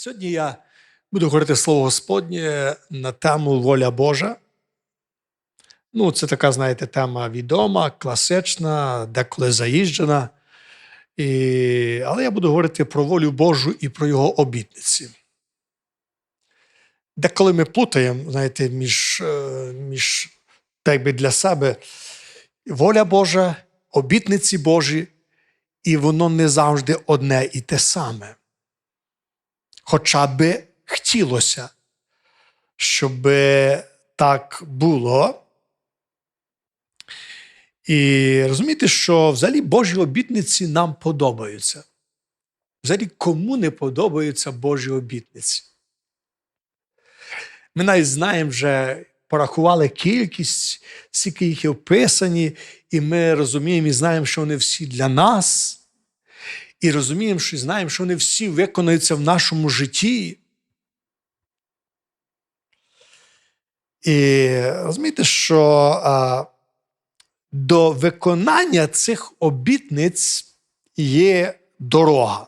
Сьогодні я буду говорити слово Господнє на тему воля Божа. Ну, це така, знаєте, тема відома, класична, деколи заїжджена. І... Але я буду говорити про волю Божу і про його обітниці. Деколи ми плутаємо, знаєте, між, е, між так би для себе воля Божа, обітниці Божі, і воно не завжди одне і те саме. Хоча би хотілося, щоб так було. І розумієте, що взагалі Божі обітниці нам подобаються. Взагалі, кому не подобаються Божі обітниці? Ми навіть знаємо вже, порахували кількість, скільки їх є вписані, і ми розуміємо і знаємо, що вони всі для нас. І розуміємо, що знаємо, що вони всі виконуються в нашому житті. І розумієте, що а, до виконання цих обітниць є дорога.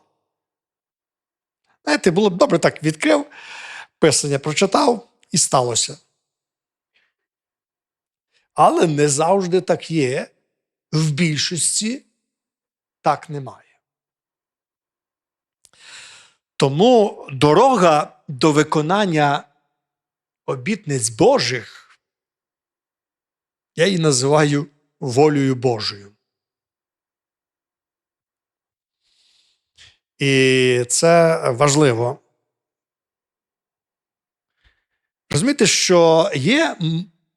Знаєте, було б добре так відкрив, писання прочитав і сталося. Але не завжди так є. В більшості так немає. Тому дорога до виконання обітниць Божих, я її називаю волею Божою. І це важливо. Розумієте, що є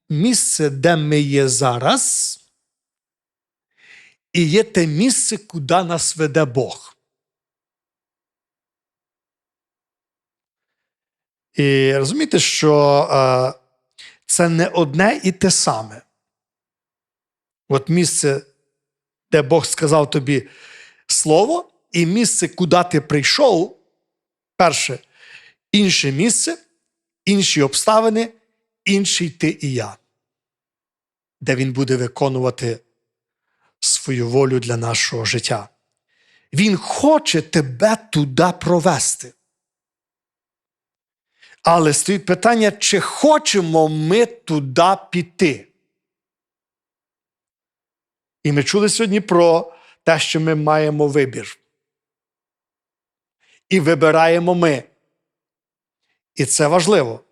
місце, де ми є зараз, і є те місце, куди нас веде Бог. І розумієте, що е, це не одне і те саме. От місце, де Бог сказав тобі слово, і місце, куди ти прийшов, перше, інше місце, інші обставини, інший ти і я, де він буде виконувати свою волю для нашого життя. Він хоче тебе туди провести. Але стоїть питання, чи хочемо ми туди піти. І ми чули сьогодні про те, що ми маємо вибір. І вибираємо ми. І це важливо.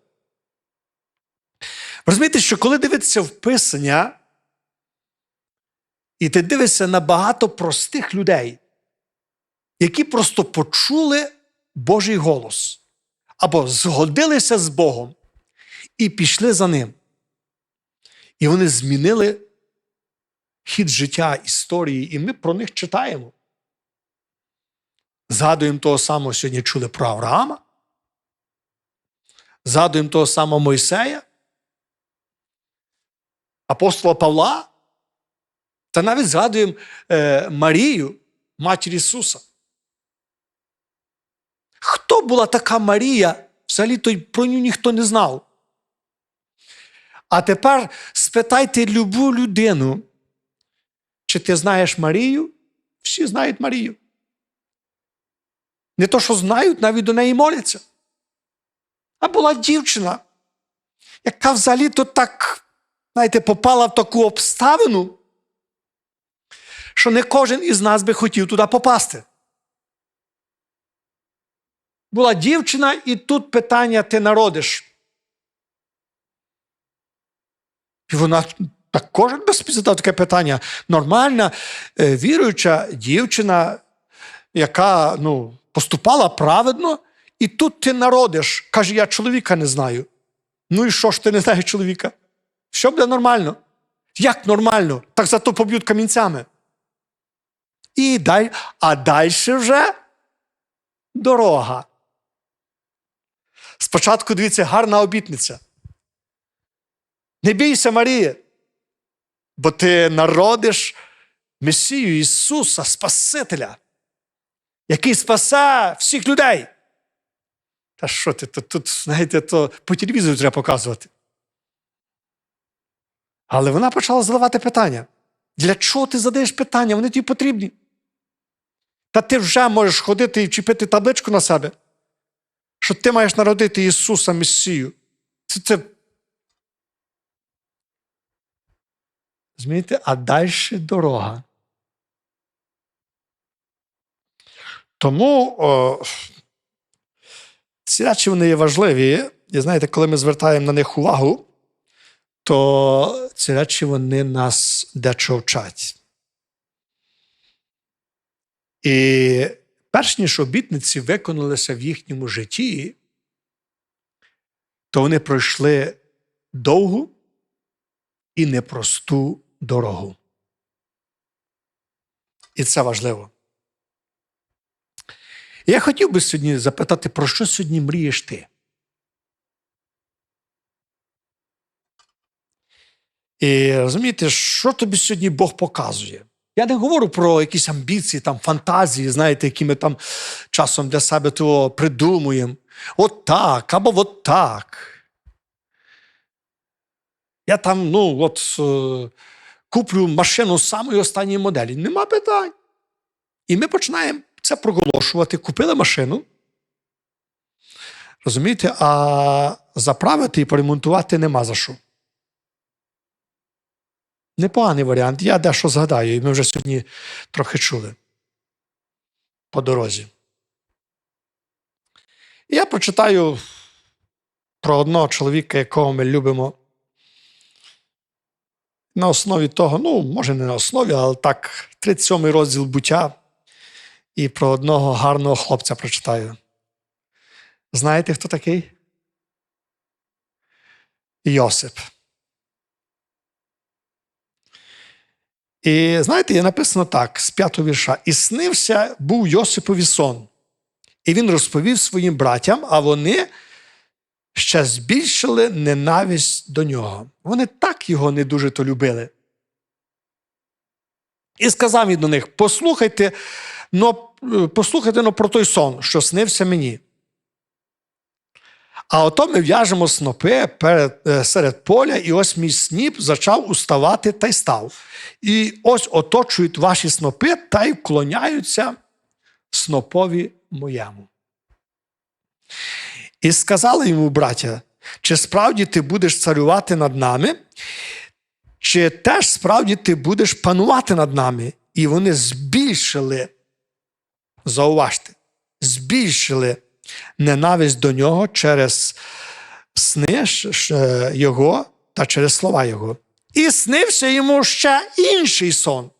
Розумієте, що коли дивитися в Писання, і ти дивишся на багато простих людей, які просто почули Божий голос або згодилися з Богом і пішли за ним. І вони змінили хід життя історії, і ми про них читаємо. Згадуємо того самого сьогодні чули про Авраама. Згадуємо того самого Мойсея, апостола Павла. Та навіть згадуємо е, Марію, матір Ісуса. Хто була така Марія? Взагалі то про нього ніхто не знав. А тепер спитайте любу людину, чи ти знаєш Марію? Всі знають Марію. Не то, що знають, навіть до неї моляться. А була дівчина, яка взагалі то так, знаєте, попала в таку обставину, що не кожен із нас би хотів туди попасти. Була дівчина, і тут питання ти народиш. І вона так кожен би задав таке питання. Нормальна, е, віруюча дівчина, яка ну, поступала праведно, і тут ти народиш. Каже, я чоловіка не знаю. Ну і що ж ти не знаєш чоловіка? Що буде нормально? Як нормально? Так зато поб'ють камінцями. І дай, А далі вже дорога. Спочатку дивіться, гарна обітниця. Не бійся, Марія, бо ти народиш Месію Ісуса, Спасителя, який спасе всіх людей. Та що ти тут, тут, знаєте, то по телевізору треба показувати. Але вона почала задавати питання. Для чого ти задаєш питання? Вони тобі потрібні. Та ти вже можеш ходити і вчепити табличку на себе що ти маєш народити Ісуса Месію. Це, це... Змієте, а далі дорога. Тому о, ці речі вони є важливі. І знаєте, коли ми звертаємо на них увагу, то ці речі вони нас дечо вчать. І перш ніж обітниці виконалися в їхньому житті, то вони пройшли довгу і непросту дорогу. І це важливо. Я хотів би сьогодні запитати, про що сьогодні мрієш ти? І розумієте, що тобі сьогодні Бог показує? Я не говорю про якісь амбіції, там, фантазії, знаєте, які ми там часом для себе того придумуємо. От так, або от так. Я там, ну, от е, куплю машину самої останньої моделі. Нема питань. І ми починаємо це проголошувати. Купили машину. Розумієте, а заправити і поремонтувати нема за що. Непоганий варіант. Я дещо згадаю, і ми вже сьогодні трохи чули по дорозі. Я прочитаю про одного чоловіка, якого ми любимо. На основі того, ну, може, не на основі, але так, 37-й розділ буття. І про одного гарного хлопця прочитаю. Знаєте, хто такий? Йосип. І знаєте, є написано так, з п'ятого вірша. І снився був Йосипові сон. І він розповів своїм братям, а вони ще збільшили ненависть до нього. Вони так його не дуже то любили. І сказав він до них: послухайте, но, послухайте но про той сон, що снився мені. А ото ми в'яжемо снопи перед, е, серед поля, і ось мій сніп почав уставати та й став. І ось оточують ваші снопи та й вклоняються снопові моєму. І сказали йому, браття, чи справді ти будеш царювати над нами, чи теж справді ти будеш панувати над нами? І вони збільшили, зауважте, збільшили ненависть до нього через сни його та через слова його. І снився йому ще інший сон.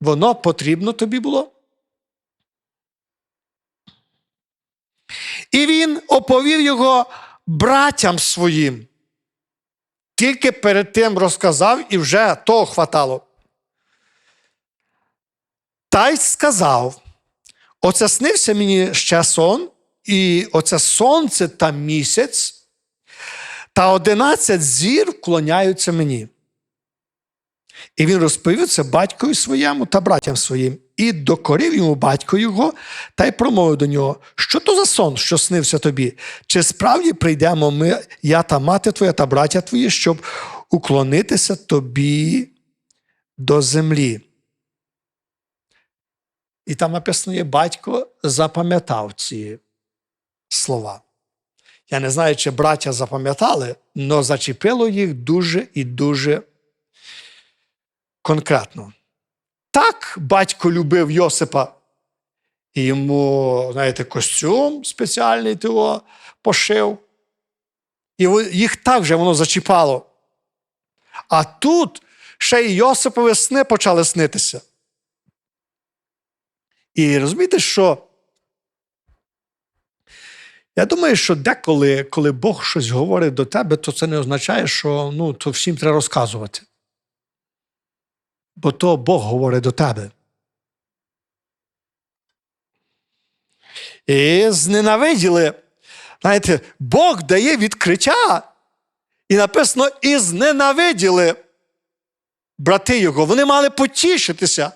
Воно потрібно тобі було. І він оповів його братям своїм. Тільки перед тим розказав і вже того хватало. Та й сказав: Оце снився мені ще сон, і оце сонце та місяць, та одинадцять зір вклоняються мені. І він розповів це батькові своєму та братям своїм, і докорив йому батько його, та й промовив до нього: Що то за сон, що снився тобі? Чи справді прийдемо ми, я та мати твоя та браття твої, щоб уклонитися тобі до землі? І там написано є, батько запам'ятав ці слова. Я не знаю, чи браття запам'ятали, але зачепило їх дуже і дуже конкретно. Так, батько любив Йосипа, і йому, знаєте, костюм спеціальний того пошив. І їх так же воно зачіпало. А тут ще й Йосипові сни почали снитися. І розумієте, що я думаю, що деколи, коли Бог щось говорить до тебе, то це не означає, що ну, то всім треба розказувати. Бо то Бог говорить до тебе. І зненавиділи. Знаєте, Бог дає відкриття. І написано, і зненавиділи брати його. Вони мали потішитися.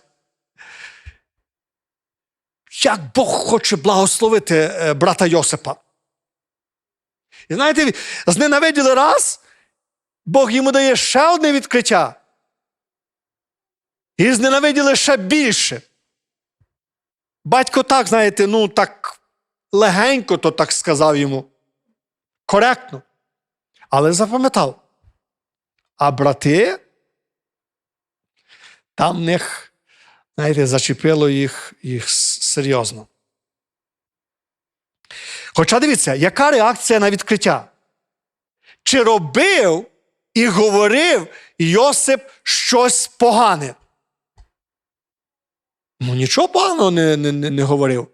Як Бог хоче благословити е, брата Йосипа. І знаєте, зненавиділи раз, Бог йому дає ще одне відкриття. І зненавиділи ще більше. Батько так, знаєте, ну так легенько то так сказав йому. Коректно. Але запам'ятав. А брати, там в них, знаєте, зачепило їх, їх серйозно. Хоча дивіться, яка реакція на відкриття? Чи робив і говорив Йосип щось погане? Ну, нічого поганого не, не, не, говорив.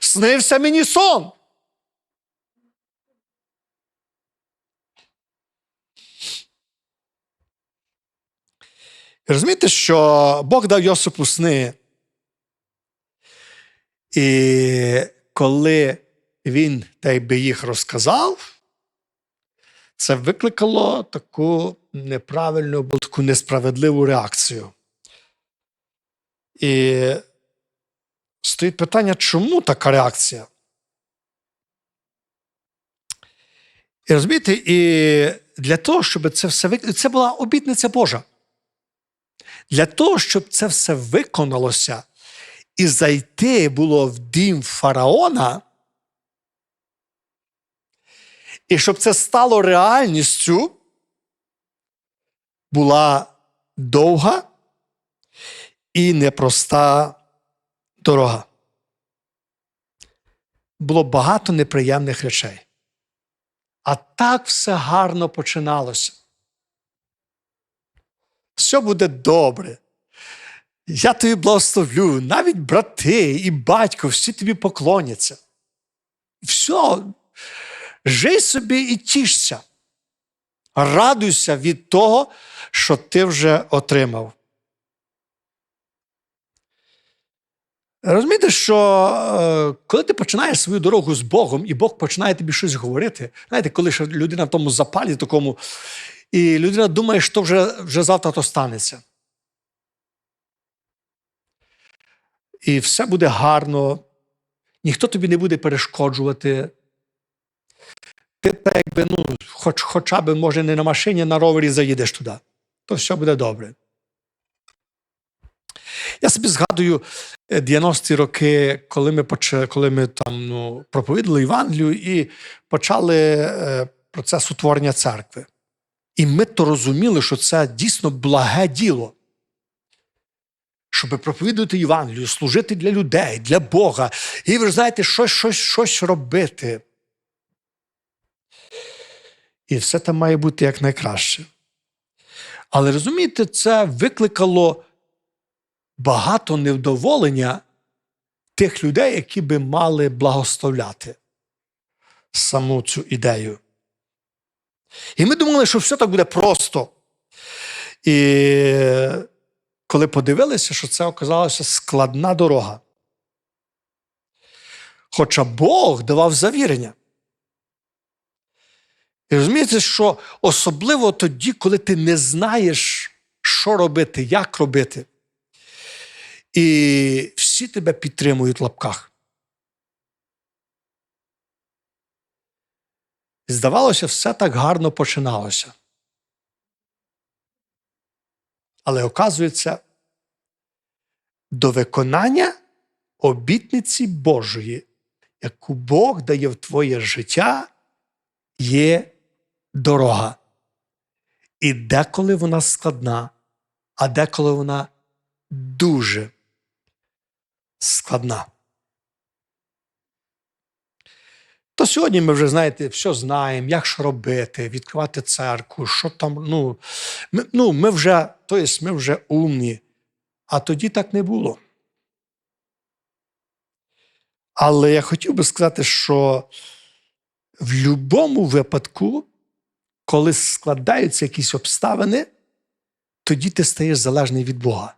Снився мені сон. Розумієте, що Бог дав Йосипу сни. І коли він би їх розказав, це викликало таку неправильну таку несправедливу реакцію. І стоїть питання, чому така реакція? І розумієте, і для того, щоб це все виконати, це була обітниця Божа. Для того, щоб це все виконалося і зайти було в дім фараона, і щоб це стало реальністю, була довга і непроста дорога. Було багато неприємних речей. А так все гарно починалося. Все буде добре. Я тобі благословлю, навіть брати і батько, всі тобі поклоняться. Все, жий собі і тішся. Радуйся від того, що ти вже отримав. Розумієте, що е, коли ти починаєш свою дорогу з Богом, і Бог починає тобі щось говорити, знаєте, коли ще людина в тому запалі такому, і людина думає, що вже, вже завтра то станеться. І все буде гарно, ніхто тобі не буде перешкоджувати. Ти так якби, ну, хоч, хоча б, може, не на машині, а на ровері заїдеш туди, то все буде добре. Я собі згадую е, 90-ті роки, коли ми, поч... коли ми там ну, проповідали Євангелію і почали е, процес утворення церкви. І ми то розуміли, що це дійсно благе діло. Щоб проповідувати Євангелію, служити для людей, для Бога. І ви знаєте, щось, щось, щось робити. І все там має бути якнайкраще. Але розумієте, це викликало багато невдоволення тих людей, які би мали благословляти саму цю ідею. І ми думали, що все так буде просто. І коли подивилися, що це оказалася складна дорога. Хоча Бог давав завірення. І розумієте, що особливо тоді, коли ти не знаєш, що робити, як робити. І всі тебе підтримують в лапках. Здавалося, все так гарно починалося. Але оказується, до виконання обітниці Божої, яку Бог дає в твоє життя, є дорога. І деколи вона складна, а деколи вона дуже складна. То сьогодні ми вже, знаєте, все знаємо, як що робити, відкривати церкву, що там. Ну, ми, ну, ми вже, то є, ми вже умні, а тоді так не було. Але я хотів би сказати, що в будь-якому випадку, коли складаються якісь обставини, тоді ти стаєш залежний від Бога.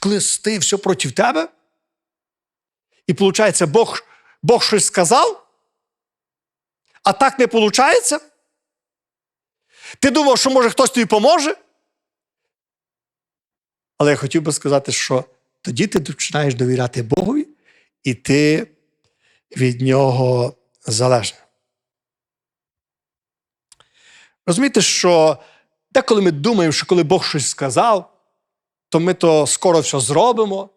Коли стає все проти тебе, і виходить, Бог, Бог щось сказав, а так не виходить, ти думав, що може хтось тобі поможе. Але я хотів би сказати, що тоді ти починаєш довіряти Богові, і ти від нього залежний. Розумієте, що деколи ми думаємо, що коли Бог щось сказав, то ми то скоро все зробимо.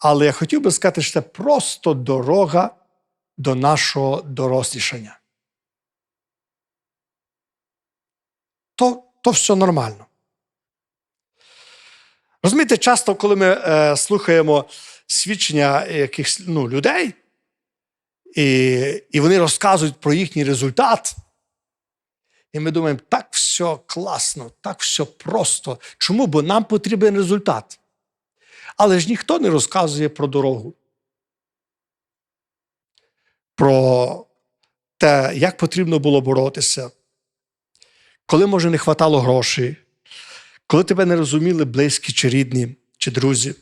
Але я хотів би сказати, що це просто дорога до нашого дорослішання. То, то все нормально. Розумієте, часто, коли ми е, слухаємо свідчення якихось ну, людей, і, і вони розказують про їхній результат, і ми думаємо, так все класно, так все просто. Чому? Бо нам потрібен результат. Але ж ніхто не розказує про дорогу. Про те, як потрібно було боротися, коли, може, не хватало грошей, коли тебе не розуміли близькі чи рідні, чи друзі,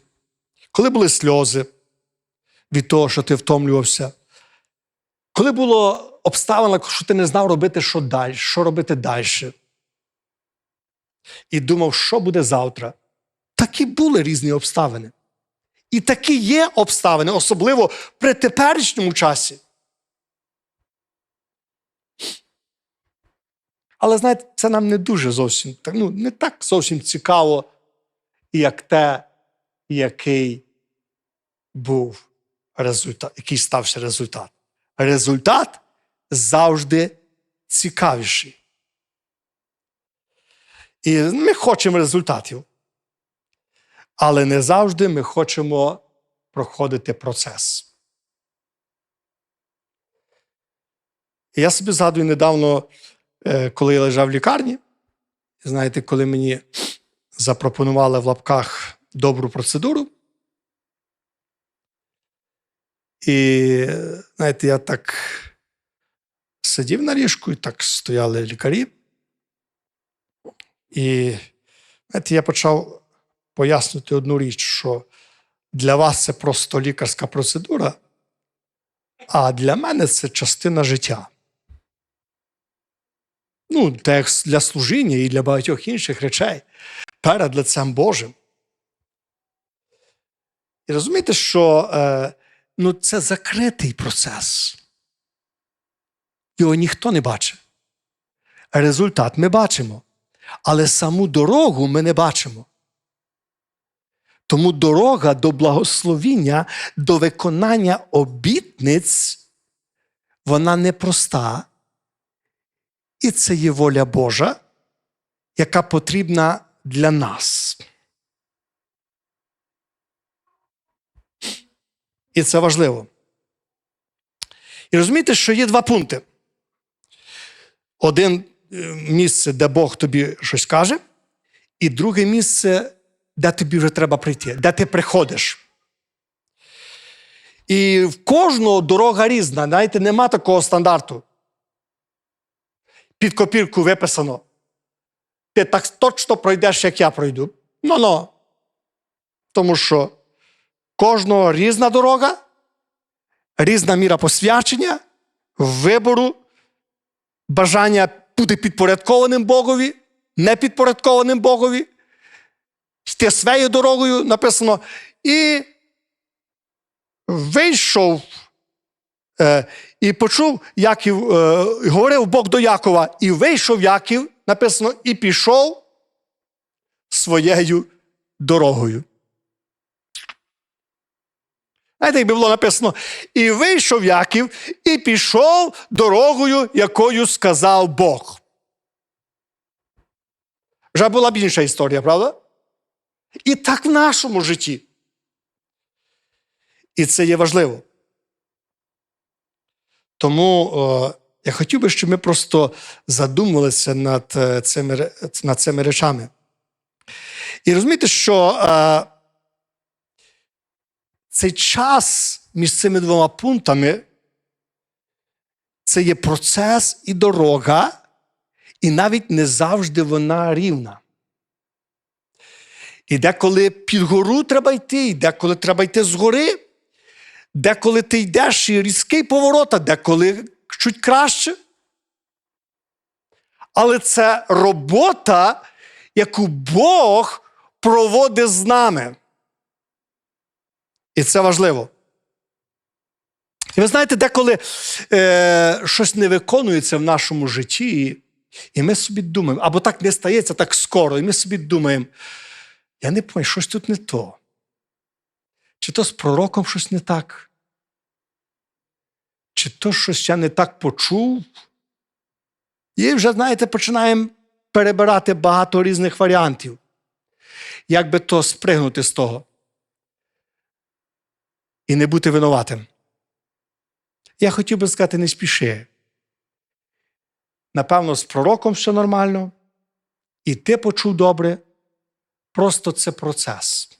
коли були сльози від того, що ти втомлювався, коли було обставина, що ти не знав робити, що далі, що робити далі. І думав, що буде завтра. Такі були різні обставини. І такі є обставини, особливо при теперішньому часі. Але знаєте, це нам не дуже зовсім ну, не так зовсім цікаво, як те, який був результат, який стався результат. Результат завжди цікавіший. І ми хочемо результатів. Але не завжди ми хочемо проходити процес. Я собі згадую недавно, е, коли я лежав в лікарні, знаєте, коли мені запропонували в лапках добру процедуру. І, знаєте, я так сидів на ліжку, і так стояли лікарі. І знаєте, я почав пояснити одну річ, що для вас це просто лікарська процедура, а для мене це частина життя. Ну, так для служіння і для багатьох інших речей перед лицем Божим. І розумієте, що е, ну, це закритий процес. Його ніхто не бачить. Результат ми бачимо, але саму дорогу ми не бачимо. Тому дорога до благословіння, до виконання обітниць, вона непроста. І це є воля Божа, яка потрібна для нас. І це важливо. І розумієте, що є два пункти. Один е, місце, де Бог тобі щось каже, і друге місце, де тобі вже треба прийти, де ти приходиш. І в кожного дорога різна, знаєте, нема такого стандарту. Під копірку виписано. Ти так точно пройдеш, як я пройду. Ну ну. Тому що кожного різна дорога, різна міра посвячення, вибору, бажання бути підпорядкованим Богові, не підпорядкованим Богові. Йти своєю дорогою написано. І вийшов е, і почув Яків, е, говорив Бог до Якова, і вийшов Яків, написано, і пішов своєю дорогою. Знаєте, якби було написано, і вийшов Яків, і пішов дорогою, якою сказав Бог. Вже була б інша історія, правда? І так в нашому житті. І це є важливо. Тому о, я хотів би, щоб ми просто задумалися над е, цими, над цими речами. І розумієте, що е, цей час між цими двома пунктами це є процес і дорога, і навіть не завжди вона рівна. І деколи під гору треба йти, і деколи треба йти згори, деколи ти йдеш і різкий поворот, а деколи чуть краще. Але це робота, яку Бог проводить з нами. І це важливо. І ви знаєте, деколи е, щось не виконується в нашому житті, і ми собі думаємо, або так не стається так скоро, і ми собі думаємо, я не пам'ятаю, щось тут не то. Чи то з пророком щось не так? Чи то щось я не так почув? І вже, знаєте, починаємо перебирати багато різних варіантів. Як би то спригнути з того і не бути винуватим. Я хотів би сказати, не спіши. Напевно, з пророком все нормально, і ти почув добре. Просто це процес,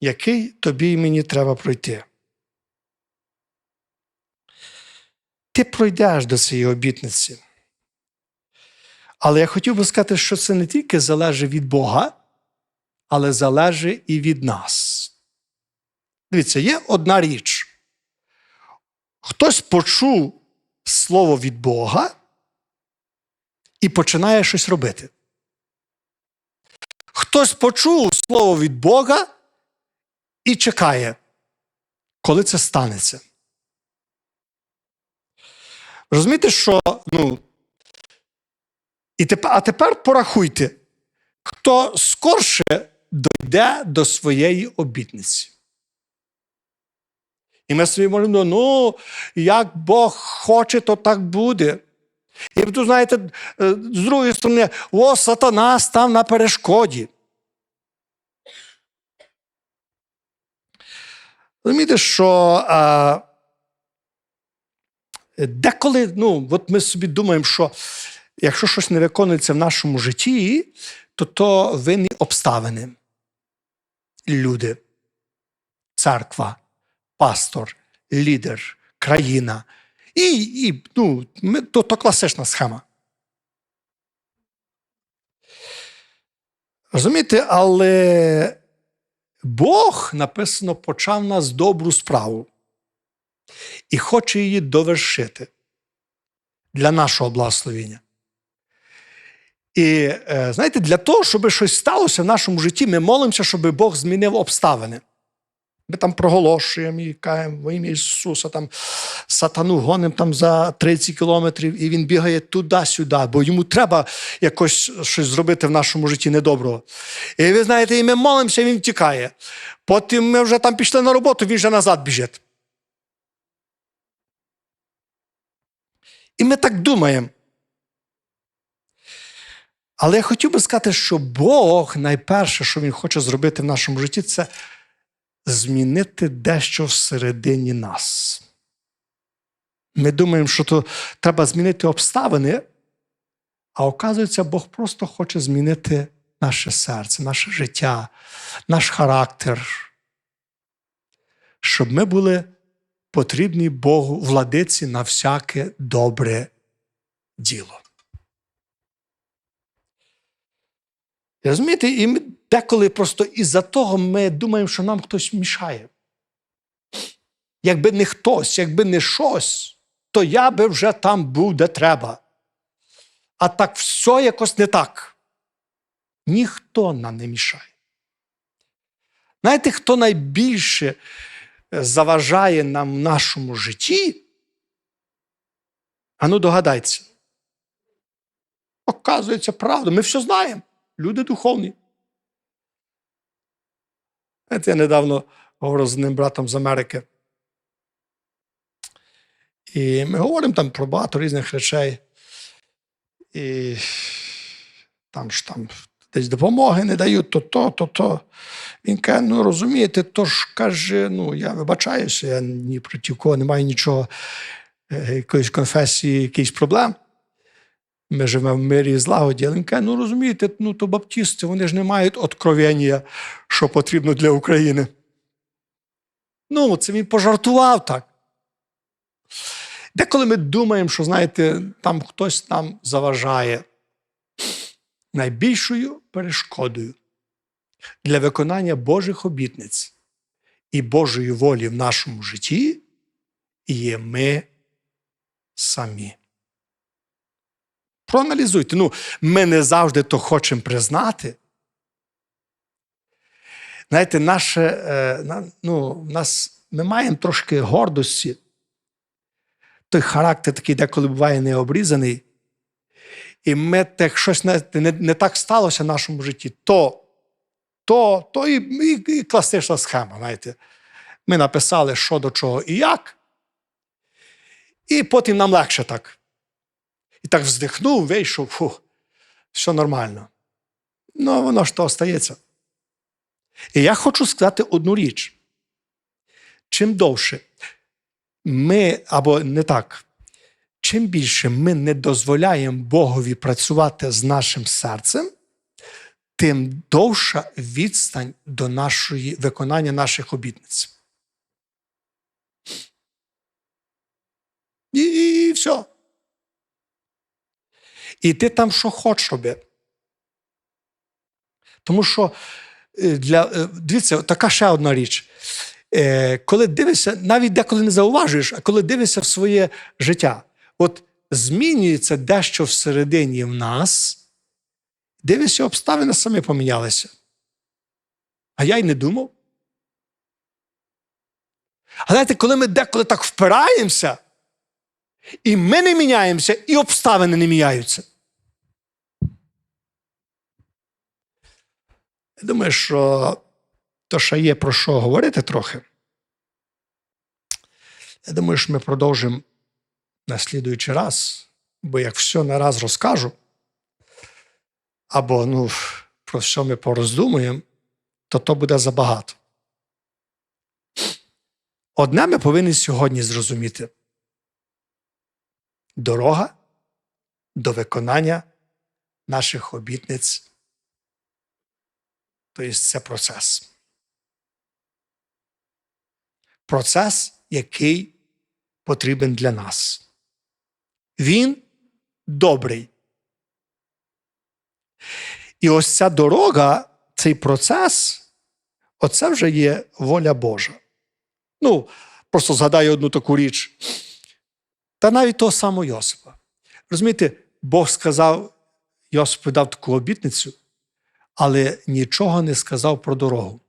який тобі і мені треба пройти. Ти пройдеш до цієї обітниці. Але я хотів би сказати, що це не тільки залежить від Бога, але залежить і від нас. Дивіться, є одна річ. Хтось почув слово від Бога і починає щось робити. Хтось почув слово від Бога і чекає, коли це станеться. Розумієте, що ну, і тепер, а тепер порахуйте, хто скорше дойде до своєї обітниці. І ми собі можемо, ну, як Бог хоче, то так буде. І тут, знаєте, е, з другої сторони, о, сатана став на перешкоді. Розумієте, що а, деколи, ну, от ми собі думаємо, що якщо щось не виконується в нашому житті, то то винні обставини. Люди, церква, пастор, лідер, країна. І, і ну, ми, то, то класична схема. Розумієте, але Бог написано почав нас добру справу і хоче її довершити для нашого благословення. І е, знаєте, для того, щоб щось сталося в нашому житті, ми молимося, щоб Бог змінив обставини. Ми там проголошуємо і каємо во ім'я Ісуса, там сатану гонимо там за 30 кілометрів, і він бігає туди-сюди, бо йому треба якось щось зробити в нашому житті недоброго. І ви знаєте, і ми молимося, і він тікає. Потім ми вже там пішли на роботу, він вже назад біжить. І ми так думаємо. Але я хотів би сказати, що Бог найперше, що Він хоче зробити в нашому житті, це змінити дещо всередині нас. Ми думаємо, що то треба змінити обставини, а оказується, Бог просто хоче змінити наше серце, наше життя, наш характер, щоб ми були потрібні Богу владиці на всяке добре діло. Розумієте, і ми деколи просто із-за того ми думаємо, що нам хтось мішає. Якби не хтось, якби не щось, то я би вже там був, де треба. А так все якось не так. Ніхто нам не мішає. Знаєте, хто найбільше заважає нам в нашому житті? Ану, догадайтеся. Оказується, правда, ми все знаємо. Люди духовні. Знаєте, я недавно говорив з одним братом з Америки. І ми говоримо там про багато різних речей. І там ж там десь допомоги не дають, то то, то то. Він каже: ну розумієте, то ж каже, ну я вибачаюся, я ні проти кого не маю нічого, е, якоїсь конфесії, якихось проблем. Ми живемо в мирі і злагоді. Але він каже, ну розумієте, ну то баптісти, вони ж не мають откровення, що потрібно для України. Ну, це він пожартував так. Деколи ми думаємо, що, знаєте, там хтось нам заважає найбільшою перешкодою для виконання Божих обітниць і Божої волі в нашому житті є ми самі. Проаналізуйте. Ну, ми не завжди то хочемо признати. Знаєте, наше, е, ну, нас, ми маємо трошки гордості. Той характер такий деколи буває необрізаний. І ми так щось не, не, не так сталося в нашому житті, то то, то і, і, і класична схема. Знаєте. Ми написали, що до чого і як. І потім нам легше так. І так вздихнув, вийшов, фу, все нормально. Ну, воно ж то остається. І я хочу сказати одну річ. Чим довше ми, або не так, чим більше ми не дозволяємо Богові працювати з нашим серцем, тим довша відстань до нашої виконання наших обітниць. І, і, і все. І ти там що хочеш роби. Тому що е, для, е, дивіться, така ще одна річ. Е, Коли дивишся, навіть деколи не зауважуєш, а коли дивишся в своє життя, от змінюється дещо всередині в нас, дивишся, обставини самі помінялися. А я й не думав. Знаєте, коли ми деколи так впираємося, і ми не міняємося, і обставини не міняються. Я думаю, що то ще є про що говорити трохи. Я думаю, що ми продовжимо на слідуючий раз, бо як все нараз розкажу, або ну, про все ми пороздумуємо, то то буде забагато. Одне ми повинні сьогодні зрозуміти: дорога до виконання наших обітниць. Тобто це процес. Процес, який потрібен для нас. Він добрий. І ось ця дорога, цей процес, оце вже є воля Божа. Ну, просто згадаю одну таку річ. Та навіть того самого Йосипа. Розумієте, Бог сказав, Йосип дав таку обітницю, але нічого не сказав про дорогу.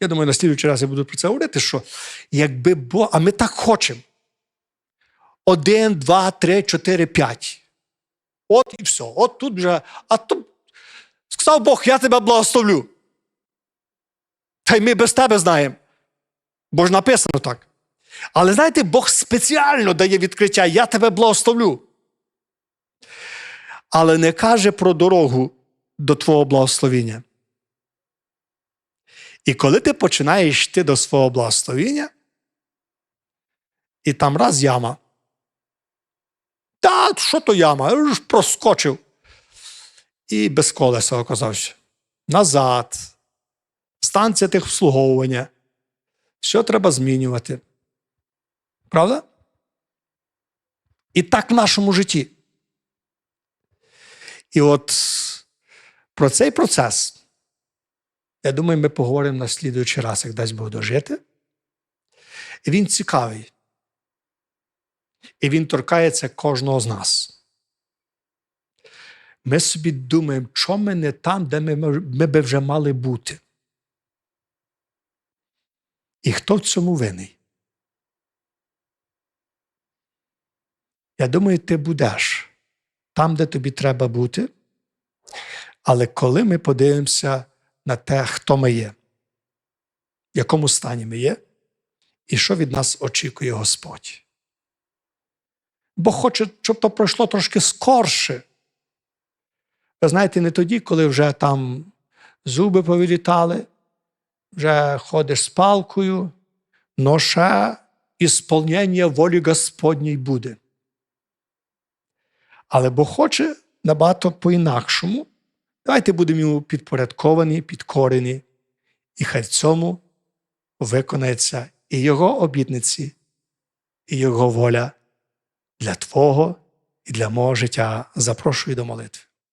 Я думаю, на слідуючий раз я буду про це говорити, що якби Бог, а ми так хочемо. Один, два, три, чотири, п'ять. От і все. От тут вже. А тут сказав Бог, я тебе благословлю. Та й ми без тебе знаємо. Бо ж написано так. Але знаєте, Бог спеціально дає відкриття, я тебе благословлю. Але не каже про дорогу до твого благословіння. І коли ти починаєш йти до свого благословіння, і там раз яма. Та, що то яма? Я ж проскочив. І без колеса оказався. Назад. Станція тих обслуговування. Що треба змінювати? Правда? І так в нашому житті. І от про цей процес, я думаю, ми поговоримо на слідуючий раз, як дасть Бог дожити. І він цікавий. І він торкається кожного з нас. Ми собі думаємо, що ми не там, де ми, ми би вже мали бути. І хто в цьому винний? Я думаю, ти будеш там, де тобі треба бути. Але коли ми подивимося на те, хто ми є, в якому стані ми є, і що від нас очікує Господь. Бо хоче, щоб то пройшло трошки скорше. Ви знаєте, не тоді, коли вже там зуби повилітали, вже ходиш з палкою, но ще ісполнення волі Господній буде. Але Бог хоче набагато по-інакшому. Давайте будемо йому підпорядковані, підкорені, і хай в цьому виконається і Його обітниці, і Його воля для Твого і для мого життя. Запрошую до молитви.